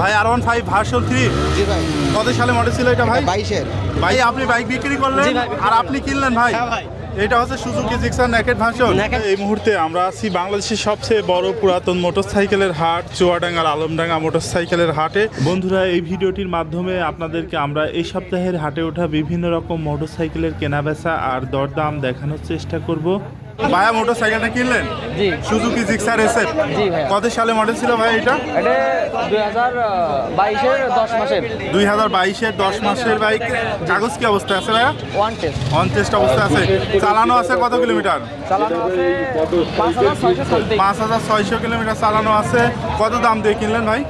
ভাই R one five version three জি ভাই। কত সালে মডেল ছিল এটা ভাই? বাইশের। ভাই আপনি বাইক বিক্রি করলেন আর আপনি কিনলেন ভাই? হ্যাঁ এটা হচ্ছে সুজুকি জিক্সার নেকেট ভার্সন এই মুহূর্তে আমরা আছি বাংলাদেশের সবচেয়ে বড় পুরাতন মোটরসাইকেলের হাট চুয়াডাঙ্গার আলমডাঙ্গা মোটরসাইকেলের হাটে। বন্ধুরা এই ভিডিওটির মাধ্যমে আপনাদেরকে আমরা এই সপ্তাহের হাটে ওঠা বিভিন্ন রকম মোটরসাইকেলের কেনাবেচা আর দরদাম দেখানোর চেষ্টা করব। ভাইয়া মোটরসাইকেলটা কিনলেন? জি। Suzuki Gixxer SF. জি ভাইয়া। কত সালে মডেল ছিল ভাই এটা? এটা দুই হাজার বাইশের দশ মাসের। মাসের বাইক। কাগজ কি অবস্থা আছে ভাইয়া? ওয়ান টেস্ট অন টেস্ট অবস্থা আছে। চালানো আছে কত কিলোমিটার? চালানো আছে পাঁচ হাজার ছয়শো কিলোমিটার চালানো আছে। কত দাম দিয়ে কিনলেন ভাই?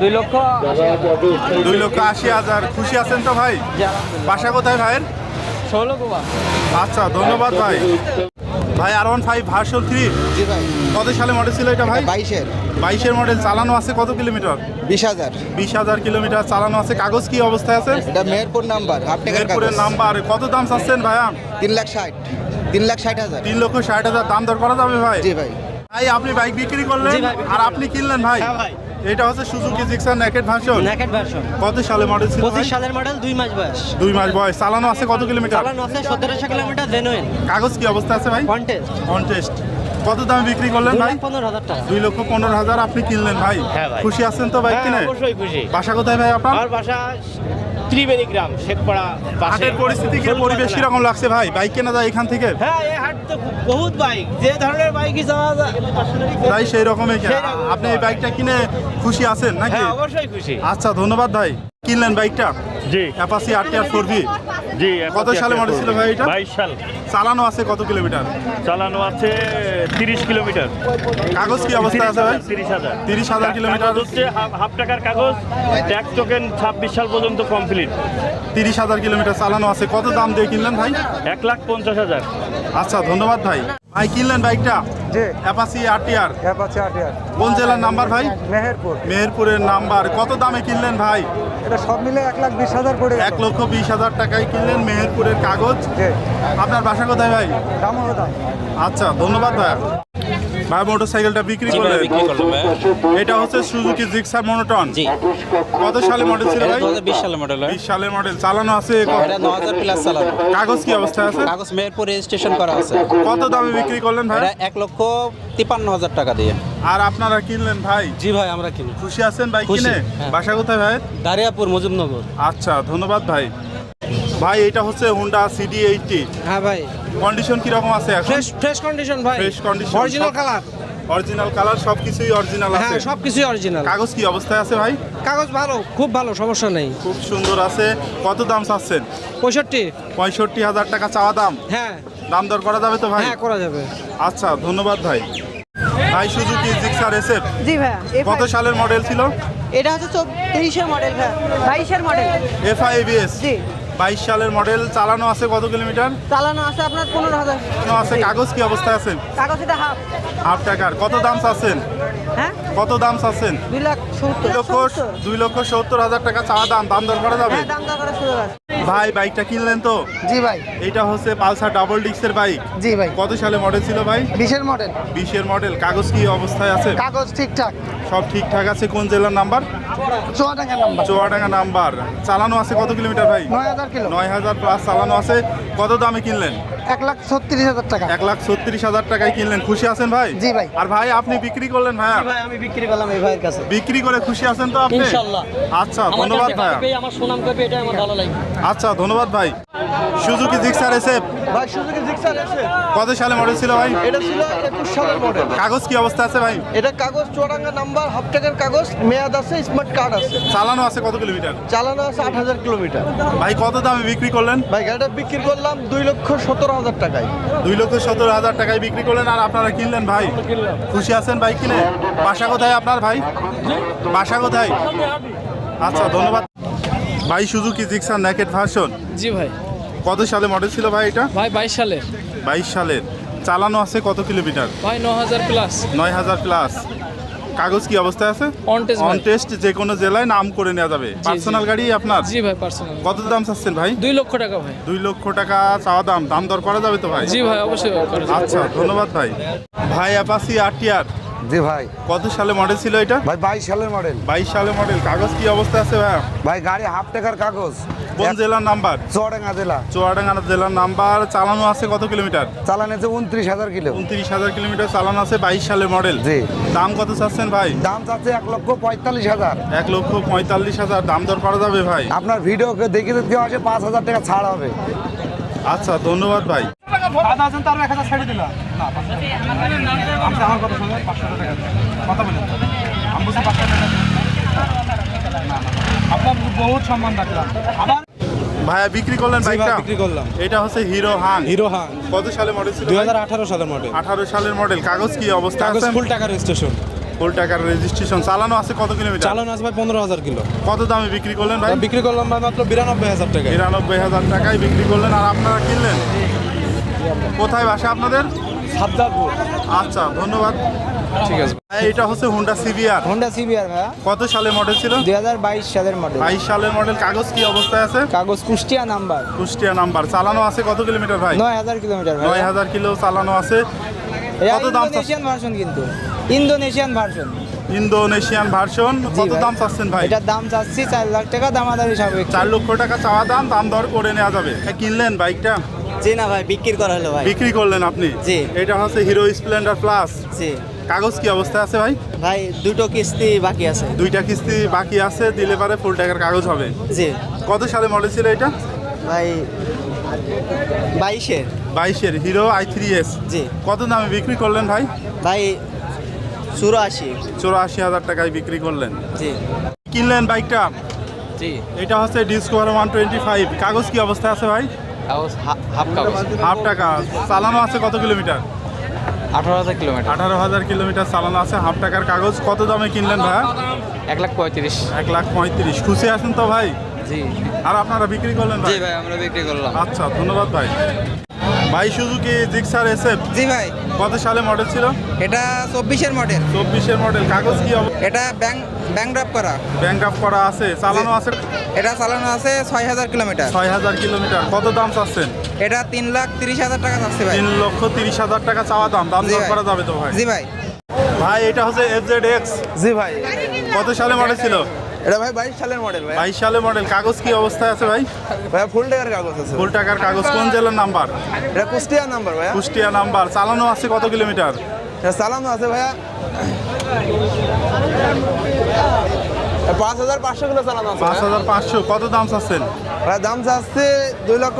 দুই লক্ষ আশি। হাজার। দুই লক্ষ আশি হাজার। খুশি আছেন তো ভাই? বাসা কোথায় ভাইয়ের? ষোলো আচ্ছা ধন্যবাদ ভাই। ভাই R one five version three জি ভাই। কত সালে মডেল ছিল এটা ভাই? বাইশের। বাইশের মডেল চালানো আছে কত কিলোমিটার? বিশ হাজার। বিশ হাজার কিলোমিটার চালানো আছে। কাগজ কি অবস্থায় আছে? এটা মেহেরপুর নাম্বার। হাফ মেহেরপুরের নাম্বার। কত দাম চাচ্ছেন ভাইয়া? তিন লাখ ষাট। তিন লাখ ষাট হাজার। তিন লক্ষ ষাট হাজার। দাম দর করা যাবে ভাই? জি ভাই। ভাই আপনি বাইক বিক্রি করলেন আর আপনি কিনলেন ভাই? হ্যাঁ ভাই। এটা হচ্ছে Suzuki Gixxer naked version naked version কত সালে মডেল ছিল পঁচিশ ভাই? সালের মডেল দুই মাস বয়স। দুই মাস বয়স। চালানো আছে কত কিলোমিটার চালানো আছে সতেরোশো কিলোমিটার জেনুইন কাগজ কি অবস্থা আছে ভাই? কন্টেস্ট কন্টেস্ট কত দামে বিক্রি করলেন দুই ভাই? দুই লক্ষ পনেরো হাজার আপনি কিনলেন ভাই। হ্যাঁ ভাই। খুশি আছেন তো বাইক হ্যাঁ, কিনে? অবশ্যই খুশি। বাসা কোথায় ভাই আপনার? বাসা ত্রিবেণী গ্রাম শেখপাড়া হাটের পরিস্থিতি কি। পরিবেশ কীরকম লাগছে ভাই? বাইক কেনা যায় এখান থেকে? হ্যাঁ এই হাট তো বহুত বাইক। যে ধরনের বাইকই যাওয়া যায়। তাই সেই রকমই। আপনি এই বাইকটা কিনে খুশি আছেন নাকি? হ্যাঁ অবশ্যই খুশি। আচ্ছা ধন্যবাদ ভাই। কিনলেন বাইকটা? জি। অ্যাপাসি আর টি আর ফোর জি কত সালে মডেল ছিল ভাই এটা? বাইশ সাল। চালানো আছে কত কিলোমিটার? চালানো আছে তিরিশ কিলোমিটার। কাগজ কি অবস্থা আছে ভাই? তিরিশ হাজার। তিরিশ হাজার কিলোমিটার? হচ্ছে হাফ হাফ টাকার কাগজ ট্যাক্স টোকেন ছাব্বিশ সাল পর্যন্ত কমপ্লিট তিরিশ হাজার কিলোমিটার চালানো আছে। কত দাম দিয়ে কিনলেন ভাই? এক লাখ পঞ্চাশ হাজার। আচ্ছা ধন্যবাদ ভাই। ভাই কিনলেন বাইকটা? জি। অ্যাপাচি অ্যাপাচি আটিয়ার কোন জেলার নাম্বার ভাই? মেহেরপুর। মেহেরপুরের নাম্বার। কত দামে কিনলেন ভাই? এটা সব মিলে এক লাখ বিশ হাজার পড়ে এক লক্ষ বিশ হাজার টাকায় কিনলেন মেহেরপুরের কাগজ। আপনার বাসা কোথায় ভাই? দাম। আচ্ছা ধন্যবাদ ভাই ভাই মোটর সাইকেলটা বিক্রি করলেন এটা হচ্ছে সুজুকি জিক্সার মনোটন জি। কত সালে মডেল ছিল ভাই? দু হাজার বিশ সালের মডেল হয় বিশ সালের মডেল চালানো আছে এটা ন হাজার প্লাস চালানো। কাগজ কি অবস্থায় আছে? কাগজ মেহেরপুর রেজিস্ট্রেশন করা আছে। কত দামে বিক্রি করলেন ভাই? এটা এক লক্ষ তিপ্পান্ন হাজার টাকা দিয়ে। আর আপনারা কিনলেন ভাই? জি ভাই আমরা কিনি। খুশি আছেন ভাই কিনে? হ্যাঁ। বাসা কোথায় ভাই? দারিয়াপুর মুজিবনগর। আচ্ছা ধন্যবাদ ভাই। ভাই এটা হচ্ছে হুন্ডা সিডি এইটটি হ্যাঁ ভাই। কন্ডিশন কীরকম আছে এখন? ফ্রেশ ফ্রেশ কন্ডিশন ভাই। Fresh condition original colour original colour সব কিছুই অরিজিনাল হ্যাঁ আছে। সব কিছুই অরিজিনাল কাগজ কি অবস্থায় আছে ভাই? কাগজ ভালো খুব ভালো সমস্যা নেই। খুব সুন্দর আছে। কত দাম চাচ্ছেন? পঁয়ষট্টি। পঁয়ষট্টি হাজার টাকা চাওয়া দাম? হ্যাঁ। দাম দর করা যাবে তো ভাই? হ্যাঁ করা যাবে। আচ্ছা ধন্যবাদ ভাই। ভাই সুজুকি জিক্সার এসএফ জি ভাই কত সালের মডেল ছিল? এটা হচ্ছে তেইশের মডেল ভাইয়া বাইশের মডেল এফআই এবিএস জি। বাইশ সালের মডেল চালানো আছে কত কিলোমিটার? চালানো আছে আপনার পনেরো হাজার। আছে কাগজ কি অবস্থায় আছে? কাগজ এটা হাফ। হাফ টাকার। কত দাম চাচ্ছেন? হ্যাঁ? কত দাম চাচ্ছেন? দুই লাখ লক্ষ সত্তর। দুই লক্ষ সত্তর হাজার টাকা চাওয়া দাম দাম দর করা যাবে? হ্যাঁ ভাই বাইকটা কিনলেন তো? জি ভাই। এটা হচ্ছে পালসার ডাবল ডিস্কের বাইক। জি ভাই। কত সালে মডেল ছিল ভাই? বিশের মডেল বিশের মডেল কাগজ কি অবস্থায় আছে? কাগজ ঠিকঠাক। সব ঠিকঠাক আছে। কোন জেলার number? Chuadanga number. Chuadanga number. চালানো আছে কত কিলোমিটার ভাই? নয় হাজার কিলো। নয় হাজার প্লাস চালানো আছে। কত দামে কিনলেন? এক লাখ ছত্রিশ হাজার টাকা। এক লাখ ছত্রিশ হাজার টাকায় কিনলেন। খুশি আছেন ভাই? জি ভাই। আর ভাই আপনি বিক্রি করলেন ভাই আমি বিক্রি করলাম এই ভাইয়ের কাছে। বিক্রি করে খুশি আছেন তো আপনি। আচ্ছা ধন্যবাদ ভাইয়া। আমার সুনাম করবে এটা আমার ভালো লাগে। আচ্ছা ধন্যবাদ ভাই। Suzuki Gixxer SF? ভাই সুযোগে জিক্সার এসে কত সালে মডেল ছিল ভাই? এটা ছিল একুশ সালের মডেল কাগজ কি অবস্থা আছে ভাই? এটা কাগজ চুয়াডাঙ্গা নাম্বার হাফ টাকার কাগজ মেয়াদ আছে স্মার্ট কার্ড আছে। চালানো আছে কত কিলোমিটার? চালানো আছে আট হাজার কিলোমিটার। ভাই কত দামে বিক্রি করলেন? ভাই গাড়িটা বিক্রি করলাম দুই লক্ষ সতেরো হাজার টাকায়। দুই লক্ষ সতেরো হাজার টাকায় বিক্রি করলেন আর আপনারা কিনলেন ভাই? খুশি আছেন ভাই কিনে? বাসা কোথায় আপনার ভাই? বাসা কোথায়? আচ্ছা ধন্যবাদ। ভাই সুজুকি জিক্সার নেকেট ভার্সন জি ভাই। কত সালে মডেল ছিল ভাই এটা? ভাই বাইশ সালে। বাইশ সালের চালানো আছে কত কিলোমিটার? ভাই ন হাজার প্লাস নয় হাজার প্লাস কাগজ কি অবস্থায় আছে? অন টেস্ট যে কোনো জেলায় নাম করে নেওয়া যাবে। পার্সোনাল গাড়ি আপনার? জি ভাই পার্সোনাল কত দাম চাচ্ছেন ভাই? দুই লক্ষ টাকা ভাই। দুই লক্ষ টাকা চাওয়া দাম। দাম দর করা যাবে তো ভাই? জি ভাই অবশ্যই আচ্ছা ধন্যবাদ ভাই। ভাই অ্যাপাসি আর টি আর জি ভাই। কত সালে মডেল ছিল এটা? ভাই বাইশ সালের মডেল বাইশ সালে মডেল কাগজ কি অবস্থা আছে ভাই? ভাই গাড়ি হাফ টাকার কাগজ। কোন জেলার নাম্বার? চুয়াডাঙ্গা জেলা। চুয়াডাঙ্গা জেলার নাম্বার। চালানো আছে কত কিলোমিটার? চালান আছে উনত্রিশ হাজার কিলো। উনত্রিশ হাজার কিলোমিটার চালানো আছে বাইশ সালের মডেল জি। দাম কত চাচ্ছেন ভাই? দাম চাচ্ছে এক লক্ষ পঁয়তাল্লিশ হাজার। এক লক্ষ পঁয়তাল্লিশ হাজার। দাম দর করা যাবে ভাই? আপনার ভিডিওকে দেখে কেউ আসে পাঁচ হাজার টাকা ছাড় হবে। আচ্ছা ধন্যবাদ ভাই। ভাইয়া বিক্রি করলেন বাইকটা? বিক্রি করলাম। এটা হচ্ছে হিরো হাং। হিরো হাং। কত সালে মডেল ছিল দুই হাজার আঠারো সালের মডেল আঠারো সালের মডেল কাগজ কি অবস্থা কাগজ ফুল টাকা রেজিস্ট্রেশন ফুল টাকার রেজিস্ট্রেশন চালানো আছে কত কিলোমিটার? চালানো আছে ভাই পনেরো হাজার কিলো। কত দামে বিক্রি করলেন ভাই? বিক্রি করলাম ভাই মাত্র বিরানব্বই হাজার টাকা নিরানব্বই হাজার টাকায় বিক্রি করলেন। আর আপনারা কিনলেন? কোথায় বাসা আপনাদের? সাবদারপুর আচ্ছা ধন্যবাদ। ঠিক আছে। ভাই, এটা হচ্ছে হুন্ডা সিবিআর হোন্ডা সিবিআর ভাইয়া। কত সালে মডেল ছিল? দুই হাজার বাইশ সালের মডেল বাইশ সালের মডেল কাগজ কি অবস্থায় আছে? কাগজ কুষ্টিয়া নাম্বার। কুষ্টিয়া নাম্বার। চালানো আছে কত কিলোমিটার ভাই? নয় হাজার কিলোমিটার নয় ভাই হাজার কিলো চালানো আছে। কত দাম? ইন্দোনেশিয়ান ভার্সন কিন্তু। ইন্দোনেশিয়ান ভার্সন ইন্দোনেশিয়ান ভার্সন কত দাম চাচ্ছেন ভাই? এটার দাম চাচ্ছি চার লাখ টাকা দামাদামি সাপেক্ষ। চার লক্ষ টাকা চাওয়া দাম দাম দর করে নেওয়া যাবে। কিনলেন বাইকটা? জি না ভাই বিক্রি করা হলো ভাই। বিক্রি করলেন আপনি? জি। এটা হচ্ছে হিরো স্প্লেন্ডার প্লাস জি। কাগজ কি অবস্থায় আছে ভাই? ভাই দুটো কিস্তি বাকি আছে। দুইটা কিস্তি বাকি আছে দিলে পারে ফুল টাকার কাগজ হবে। জি। কত সালে মডেল ছিল এটা? ভাই বাইশের বাইশের Hero I three S G. কত দামে বিক্রি করলেন ভাই? ভাই চুরাশি। চৌরাশি হাজার টাকায় বিক্রি করলেন। জি। কিনলেন বাইকটা জি। এটা হচ্ছে ডিসকভার ওয়ান টোয়েন্টি ফাইভ কাগজ কি অবস্থায় আছে ভাই? হাফ কাগজ হাফ টাকা। চালানো আছে কত কিলোমিটার? আঠারো হাজার কিলোমিটার। আঠারো হাজার কিলোমিটার চালানো আছে হাফ টাকার কাগজ। কত দামে কিনলেন ভাই? এক লাখ পঁয়ত্রিশ। এক লাখ পঁয়ত্রিশ। খুশি আছেন তো ভাই? জি। আর আপনারা বিক্রি করলেন ভাই? ভাই আমরা বিক্রি করলাম। আচ্ছা ধন্যবাদ ভাই। ভাই সুজুকি জিক্সার এসএফ জি ভাই। কত সালে মডেল ছিল? এটা চব্বিশের মডেল চব্বিশের মডেল কাগজ কি এটা ব্যাংক ব্যাংক ড্রাফ করা। ব্যাংক আপ করা আছে। চালানো আছে এটা চালানো আছে ছয় হাজার কিলোমিটার। ছয় হাজার কিলোমিটার। কত দাম চাচ্ছেন? এটা তিন লাখ তিরিশ হাজার টাকা যাচ্ছে তিন লক্ষ তিরিশ হাজার টাকা চাওয়া দাম। দাম দর করা যাবে তো ভাই? জি ভাই। ভাই এটা হচ্ছে এফ জেড এক্স জি ভাই। কত সালে মডেল ছিল? এটা ভাই বাইশ সালের মডেল ভাই। বাইশ সালে মডেল কাগজ কি অবস্থায় আছে ভাই? ভাই ফুল টাকার কাগজ আছে। ফুল টাকার কাগজ। কোন জেলার নাম্বার? এটা কুষ্টিয়া নাম্বার ভাইয়া। কুষ্টিয়া নাম্বার। চালানো আছে কত কিলোমিটার? চালানো আছে ভাইয়া। পাঁচ হাজার পাঁচশো কিলো চালানো আছে পাঁচ হাজার পাঁচশো কত দাম চাচ্ছেন? ভাই দাম চাচ্ছে দুই লক্ষ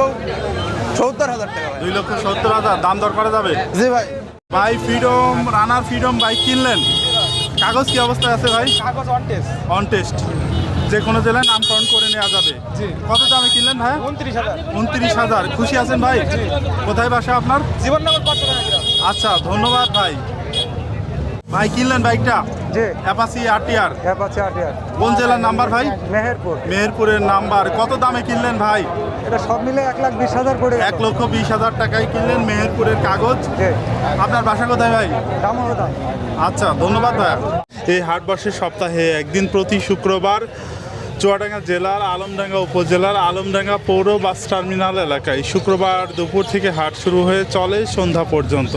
সত্তর হাজার টাকা দুই লক্ষ সত্তর হাজার দাম দর করা যাবে? জি ভাই। ভাই ফ্রিডম রানার ফ্রিডম বাইক কিনলেন? কাগজ কি অবস্থায় আছে ভাই? কাগজ অন টেস্ট অন টেস্ট যে কোনো জেলায় নামকরণ করে নেওয়া যাবে। কত দামে কিনলেন ভাই? উনত্রিশ হাজার। উনত্রিশ হাজার। খুশি আছেন ভাই? কোথায় বাসা আপনার? জীবননগর আচ্ছা ধন্যবাদ ভাই। ভাই কিনলেন বাইকটা? জি। অ্যাপাসি আরটিআর অ্যাপাচি আটিয়ার কোন জেলার নাম্বার ভাই? মেহেরপুর। মেহেরপুরের নাম্বার। কত দামে কিনলেন ভাই? এটা সব মিলে এক লাখ বিশ হাজার করে এক লক্ষ বিশ হাজার টাকায় কিনলেন মেহেরপুরের কাগজ। আপনার বাসা কোথায় ভাই? আচ্ছা ধন্যবাদ ভাইয়া এই সপ্তাহে একদিন প্রতি শুক্রবার চুয়াডাঙ্গা জেলার আলমডাঙ্গা উপজেলার আলমডাঙ্গা পৌর বাস টার্মিনাল এলাকায় শুক্রবার দুপুর থেকে হাট শুরু হয়ে চলে সন্ধ্যা পর্যন্ত।